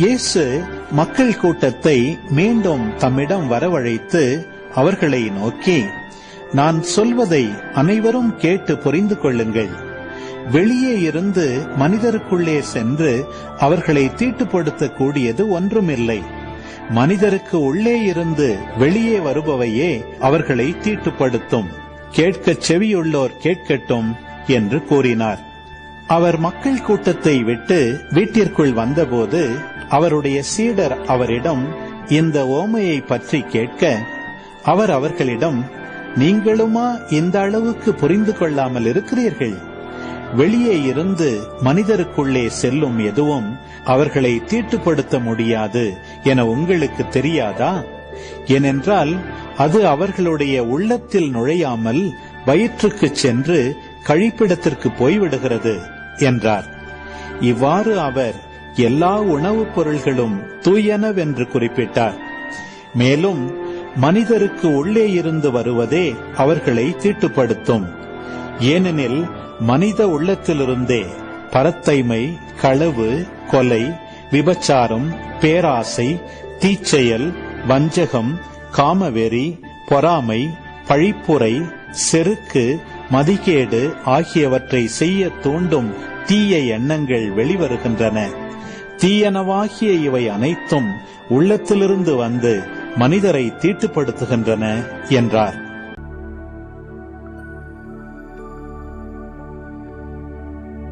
இயேசு மக்கள் கூட்டத்தை மீண்டும் தம்மிடம் வரவழைத்து அவர்களை நோக்கி நான் சொல்வதை அனைவரும் கேட்டு புரிந்து கொள்ளுங்கள். வெளியே இருந்து மனிதருக்குள்ளே சென்று அவர்களை தீட்டுப்படுத்தக்கூடியது ஒன்றுமில்லை. மனிதருக்கு உள்ளே இருந்து வெளியே வருபவையே அவர்களை தீட்டுப்படுத்தும். கேட்கச் செவியுள்ளோர் கேட்கட்டும் என்று கூறினார். அவர் மக்கள் கூட்டத்தை விட்டு வீட்டிற்குள் வந்தபோது அவருடைய சீடர் அவரிடம் இந்த ஓமையை பற்றி கேட்க அவர் அவர்களிடம் நீங்களுமா இந்த அளவுக்கு புரிந்து கொள்ளாமல் இருக்கிறீர்கள்? வெளியே இருந்து மனிதருக்குள்ளே செல்லும் எதுவும் அவர்களை தீட்டுப்படுத்த முடியாது என உங்களுக்கு தெரியாதா? ஏனென்றால் அது அவர்களுடைய உள்ளத்தில் நுழையாமல் வயிற்றுக்கு சென்று கழிப்பிடத்திற்கு போய்விடுகிறது என்றார். இவ்வாறு அவர் எல்லா உணவுப் பொருள்களும் தூயனவென்று குறிப்பிட்டார். மேலும் மனிதருக்கு உள்ளே இருந்து வருவதே அவர்களை தீட்டுப்படுத்தும். ஏனெனில் மனித உள்ளத்திலிருந்தே பரத்தைமை களவு கொலை விபச்சாரம் பேராசை தீச்செயல் வஞ்சகம் காமவெறி பொறாமை பழிப்புரை செருக்கு மதிகேடு ஆகியவற்றை செய்ய தூண்டும் தீய எண்ணங்கள் வெளிவருகின்றன. தீயனவாகிய இவை அனைத்தும் உள்ளத்திலிருந்து வந்து மனிதரை தீட்டுப்படுத்துகின்றன என்றார்.